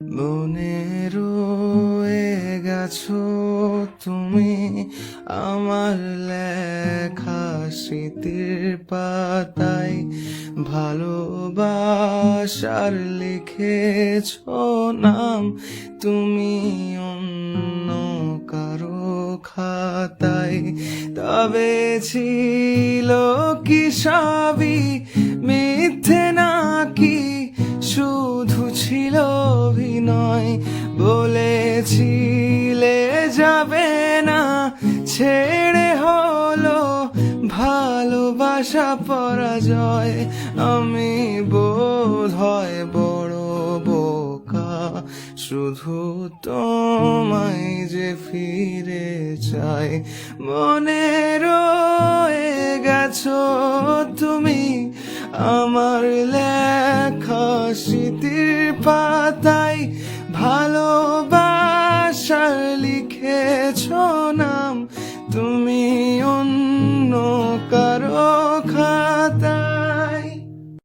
মনে রয়ে গেছো তুমি আমার লেখা স্মৃতির পাতায় ভালোবাসার লিখেছ নাম তুমি অন্য কারও খাতায়। তবে ছিল কি সবই মিথ্যে নাকি শুধু ছিল অভিনয় বলেছিলে যাবে না। ছেড়ে হলো ভালোবাসা, পরাজয়। আমি বোধ হয় বড় বোকা। শুধু তোমায় যে ফিরে চাই। মনে রয়ে গেছো তুমি আমার লেখা পাতায় ভালোবাসার লিখেছ নাম তুমি